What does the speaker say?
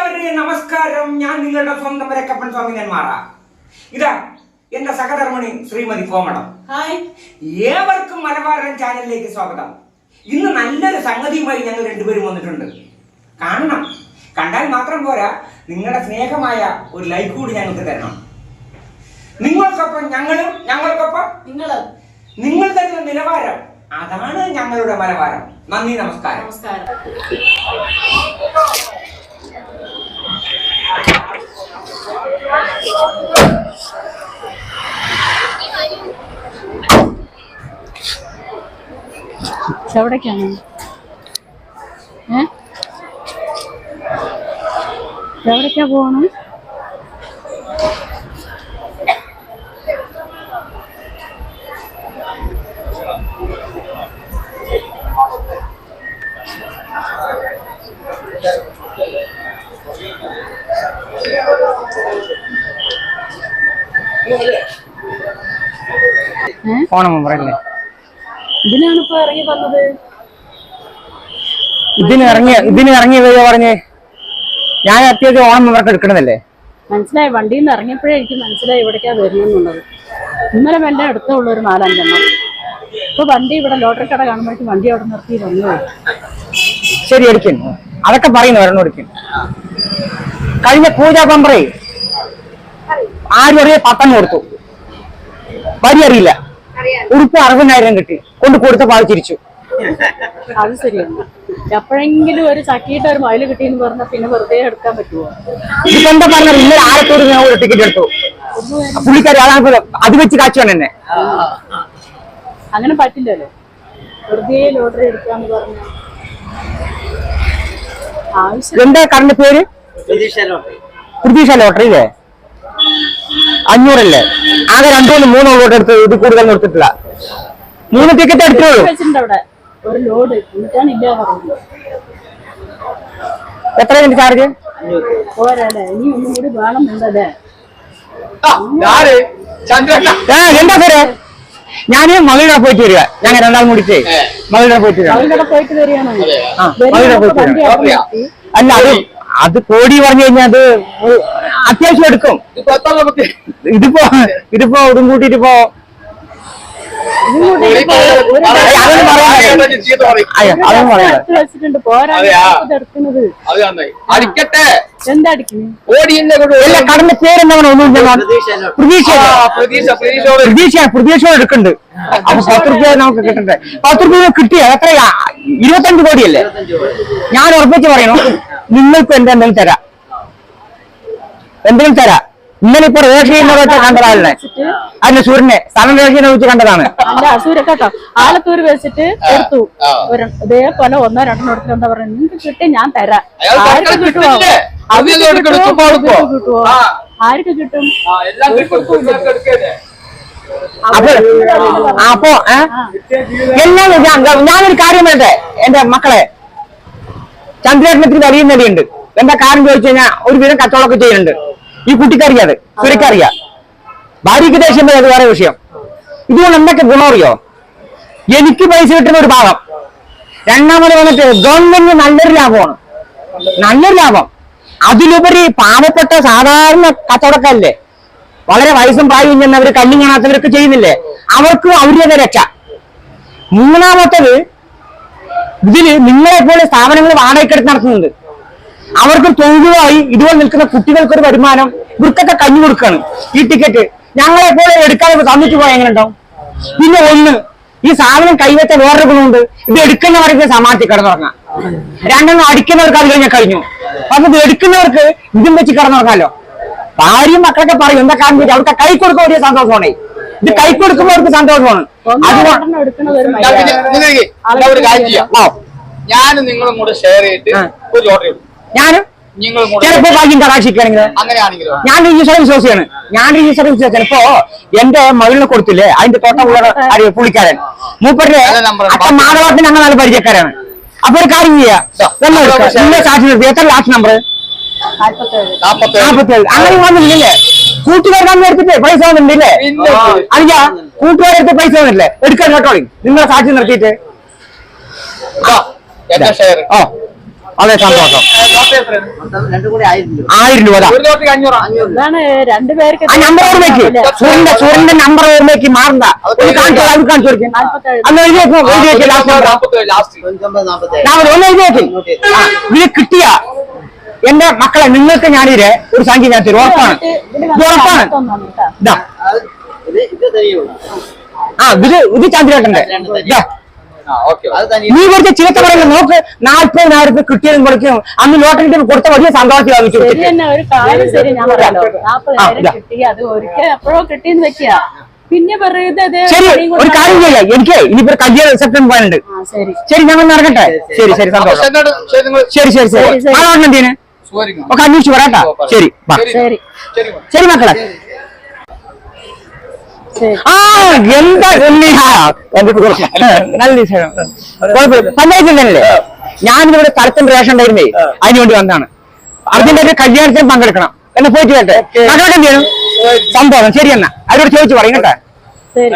പ്രിയമുള്ളവരെ നമസ്കാരം. ഞാൻ നിങ്ങളുടെ സ്വന്തം വരക്കപ്പൻ സ്വാമി നെന്മാറ. ഇതാ എന്റെ സഹധർമ്മണി ശ്രീമതി കോമളം. ഏവർക്കും മലബാരൻ ചാനലിലേക്ക് സ്വാഗതം. ഇന്ന് നല്ലൊരു സംഗതിയുമായി ഞങ്ങൾ രണ്ടുപേരും വന്നിട്ടുണ്ട്. കാണണം. കണ്ടാൽ മാത്രം പോരാ നിങ്ങളുടെ സ്നേഹമായ ഒരു ലൈക്ക് കൂടി ഞങ്ങൾക്ക് തരണം. നിങ്ങൾക്കൊപ്പം ഞങ്ങളും ഞങ്ങൾക്കൊപ്പം നിങ്ങൾ നിങ്ങൾ തരുന്ന നിലവാരം. അതാണ് ഞങ്ങളുടെ മലബാരം. നന്ദി നമസ്കാരം. നമസ്കാരം. എവിടേക്കാണ് ഏ? എവിടേക്കാ പോകണം ഏ ഫോൺ നമ്പറല്ലേ ഇതിനാണ് ഇപ്പൊ ഇറങ്ങി വന്നത്? ഇതിന് ഇറങ്ങിയ ഇതിന് ഇറങ്ങിയ പറഞ്ഞേ ഞാൻ അത്യാവശ്യം ഓണം മെമ്പർക്ക് എടുക്കണതല്ലേ? മനസ്സിലായി. വണ്ടിയിൽ നിന്ന് ഇറങ്ങിയപ്പോഴേ എനിക്ക് മനസ്സിലായി ഇവിടേക്കാ വരുന്നെന്നുള്ളത് ഇന്നലെ എന്റെ അടുത്തുള്ള ഒരു നാലഞ്ചെണ്ണം. ഇപ്പൊ വണ്ടി ഇവിടെ ലോട്ടറി കട കാണുമ്പോഴേക്കും വണ്ടി അവിടെ നിർത്തി വന്നു ശരി അടിക്കുന്നു അതൊക്കെ പറയുന്നു ഒരെണ്ണം എടുക്കുന്നു കഴിഞ്ഞ പൂജാ പമ്പറേ ആരും അറിയ പത്തെണ്ണം കൊടുത്തു. വരി അറിയില്ല. ഉറുപ്പ് അറുപതിനായിരം കിട്ടി. കൊണ്ട് കൊടുത്ത പാൽ തിരിച്ചു അത് ശരിയാണ്. എപ്പോഴെങ്കിലും ഒരു ചക്കിയിട്ട് ഒരു മയിൽ കിട്ടിയെന്ന് പറഞ്ഞാൽ പിന്നെ വെറുതെ എടുക്കാൻ പറ്റുമോ ഇതിപ്പോ എന്താ പറഞ്ഞത്? ഇന്നലെ ആലത്തൂർ ഞാൻ ഒരു ടിക്കറ്റ് എടുത്തു. പുള്ളിക്കാരി അതാണ് അത് വെച്ച് കാച്ചുവാണ് എന്നെ. അങ്ങനെ പറ്റില്ലല്ലോ. വെറുതെ ലോട്ടറി എടുക്കാന്ന് പറഞ്ഞ. എന്താ കറണ്ട് പേര്? പ്രതീക്ഷ ലോട്ടറി അല്ലേ? അഞ്ഞൂറല്ലേ? ആകെ രണ്ടു മൂന്ന് മൂന്നോ വോട്ട് എടുത്ത് ഇത് കൂടുതൽ എടുത്തിട്ടില്ല മൂന്ന് ടിക്കറ്റ് എടുത്തുള്ളൂ വെച്ചിട്ടുണ്ട് അവിടെ. ഒരു ലോഡ് എന്നിട്ടാണ് ഇല്ല എത്ര മിനിറ്റ് ചാർജ് എന്താ പേര്? ഞാൻ മകളുടെ പോയിട്ട് വരിക. ഞാൻ രണ്ടാൾ മുടിച്ച് മകളുടെ പോയിട്ട് മകളുടെ പോയിട്ട്. അല്ല അത് അത് കോടി പറഞ്ഞു കഴിഞ്ഞാൽ അത് ഒരു- അത്യാവശ്യം എടുക്കും. ഇതിപ്പോ ഇതിപ്പോ ഇതും കൂട്ടിട്ട് ഇപ്പോ കടന്റെ പേരെന്താണ് ഒന്നും പ്രതീക്ഷ പ്രതീക്ഷയോട്. പ്രതീക്ഷ പ്രതീക്ഷയോടെ എടുക്കുന്നുണ്ട് അപ്പൊ പത്ത് റുപ്യ നമുക്ക് കിട്ടണ്ടേ? പത്ത് റുപ്യ കിട്ടിയ എത്രയാ? ഇരുപത്തഞ്ച് കോടിയല്ലേ? ഞാൻ ഉറപ്പിച്ച് പറയണു നിങ്ങൾക്ക് എന്താ എന്തെങ്കിലും തരാം. എന്തെങ്കിലും തരാ. ഇന്നലെ ഇപ്പൊ റേഷൻ കണ്ടത് കണ്ടതാണല്ലേ അതിന് സൂര്യനെ സ്ഥലം റേഷൻ വെച്ച് കണ്ടതാണ്. അല്ല അസൂര കേട്ടോ ആലത്തൂര് വെച്ചിട്ട് എടുത്തു. ഒരു ഇതേപോലെ ഒന്നോ രണ്ടോ എടുത്തിട്ട് എന്താ പറയുക നിങ്ങൾക്ക് കിട്ടി ഞാൻ തരാം. ആർക്ക് കിട്ടുമോ? അവർക്ക്. ആർക്ക് കിട്ടും? അപ്പൊ അപ്പൊ എല്ലാം ഞാൻ- ഞാനൊരു കാര്യം പറയട്ടെ എന്റെ മക്കളെ. ചന്ദ്രേട്ടനത്തിന് വലിയ നടിയുണ്ട് എന്താ കാര്യം ചോദിച്ചു കഴിഞ്ഞാൽ ഒരു വിധം കച്ചവടമൊക്കെ ചെയ്യുന്നുണ്ട്. ഈ കുട്ടിക്കറിയാത് സുരക്കറിയാം ഭാര്യയ്ക്ക് ദേഷ്യം വരും, അത് വേറെ വിഷയം. ഇതുകൊണ്ട് എന്തൊക്കെ ഗുണം അറിയോ? എനിക്ക് പൈസ കിട്ടുന്ന ഒരു ഭാഗം. രണ്ടാമത് വന്നിട്ട് ഗവൺമെന്റ് നല്ലൊരു ലാഭമാണ്. നല്ലൊരു ലാഭം. അതിലുപരി പാവപ്പെട്ട സാധാരണ കച്ചവടക്കാരല്ലേ? വളരെ വയസ്സും പ്രായം ചെന്നവർ കണ്ണും കാണാത്തവരൊക്കെ ചെയ്യുന്നില്ലേ? അവർക്ക് അവരുടെ രക്ഷ. മൂന്നാമത്തത് ഇതിൽ നിങ്ങളെ പോലെ സ്ഥാപനങ്ങൾ വാടകയ്ക്കെടുത്ത് നടത്തുന്നുണ്ട്. അവർക്ക് തൊഴിലുമായി ഇതുപോലെ നിൽക്കുന്ന കുട്ടികൾക്ക് ഒരു വരുമാനം ഇവർക്കൊക്കെ കഞ്ഞു കൊടുക്കാണ്. ഈ ടിക്കറ്റ് ഞങ്ങളെ പോലെ എടുക്കാതെ തന്നിട്ട് പോയാൽ എങ്ങനെ ഉണ്ടാവും പിന്നെ ഒന്ന് ഈ സാധനം കൈവച്ച വേറൊരു ഗുണമുണ്ട്. ഇത് എടുക്കുന്നവർക്ക് സമാധി കിടന്നുറങ്ങാം. രണ്ടെണ്ണം അടിക്കുന്നവർക്ക് അത് കഴിഞ്ഞാൽ കഴിഞ്ഞു. അപ്പൊ ഇത് എടുക്കുന്നവർക്ക് ഇതും വെച്ച് കിടന്നുറങ്ങാലോ? ഭാര്യയും മക്കളൊക്കെ പറയും എന്താ കാരണം വെച്ചാൽ അവർക്ക് കൈ കൊടുക്കാൻ വലിയ സന്തോഷമാണ്. ഇത് കൈ കൊടുക്കുമ്പോൾ അവർക്ക് സന്തോഷമാണ്. ഞാൻ നിങ്ങളും കൂടെ ഷെയർ ചെയ്തിട്ട് ഒരു ലോട്ടറി ഞാനും ചിലപ്പോ ഭാഗ്യം കടാക്ഷിക്കുകയാണെങ്കിൽ അങ്ങനെയാണെങ്കിലോ? ഞാൻ രജിസ്റ്റർ വിശ്വാസിയാണ്. ഞാൻ രജിസ്റ്റർ വിശ്വാസം ചിലപ്പോ എന്റെ മകളിനെ കൊടുത്തില്ലേ? അതിന്റെ തോട്ടം ഉള്ള പുള്ളിക്കാരൻ. മൂപ്പരുടെ. അച്ഛൻ മാധവാട്ടിന് ഞങ്ങൾ നല്ല പരിചയക്കാരാണ്. അപ്പൊ ഒരു കാര്യം ചെയ്യാം. സാക്ഷി എത്ര ലാസ്റ്റ് നമ്പർ നാപ്പത്തേഴ് അങ്ങനെ വന്നില്ലേ കൂട്ടുകാർ എടുത്തിട്ട് പൈസ വന്നിട്ടില്ലേ? അല്ല കൂട്ടുകാരെടുത്ത് പൈസ വന്നിട്ടില്ലേ? എടുക്കാൻ കേട്ടോളി നിങ്ങളെ സാക്ഷി നിർത്തിയിട്ട്. ഓ അതെ സന്തോഷം. ആയിരം രൂപ. രണ്ടുപേർക്ക് ആ നമ്പർ ഓർമ്മയ്ക്ക്. സൂര്യന്റെ സൂര്യന്റെ നമ്പർ ഓർമ്മയ്ക്ക് മാറണ്ട ഒന്ന് കാണിച്ചു അത് കാണിച്ചു കൊടുക്കും. നാല്പത്തേഴ് അന്ന് എഴുതി എഴുതി ലാസ്റ്റ് ഒന്ന് എഴുതി ഇത് കിട്ടിയ എന്റെ മക്കളെ നിങ്ങൾക്ക് ഞാനിത് ഒരു സംഖ്യ ഞാൻ തരും ഉറപ്പാണ്. ഉറപ്പാണ്. ഇതാ ആ ഇത് ഇത് ചന്ദ്രേട്ടന്റെ. ഇതാ നീ കുറച്ച് ചീത്ത പറയുന്നത് നോക്ക്. നാല്പതിനായിരം രൂപ കിട്ടിയതും കൊടുക്കും. അന്ന് ലോട്ടറി കൊടുത്ത വലിയ സന്തോഷം വാങ്ങിച്ചു പിന്നെ ഒരു കാര്യം ചെയ്യാം. എനിക്ക് ഇനിയിപ്പോ കല്യാണ റിസപ്ഷൻ പോകാനുണ്ട്. ആ ശരി. ശരി ഞങ്ങൾ നടക്കട്ടെ? ശരി ശരി. സന്തോഷം. ശരി ശരി ശരി സുഖമായിരിക്കണം ഒക്കെ അന്വേഷിച്ചു പറയട്ടാ ശരി ശരി മക്കളെ. ആ എന്താ. നല്ല. പഞ്ചായത്തിൽ തന്നെയല്ലേ ഞാനിവിടെ സ്ഥലത്തിന്റെ റേഷൻ ഉണ്ടായിരുന്നേ. അതിനുവേണ്ടി വന്നാണ് അതിന്റെ ഒരു കല്യാണത്തിന് പങ്കെടുക്കണം. എന്നെ പോയിട്ട് കേട്ടെ എന്ത് ചെയ്യണം? സംഭവം. ശരി എന്നാ. അവരോട് ചോദിച്ചു പറയും കേട്ടെ. ശരി.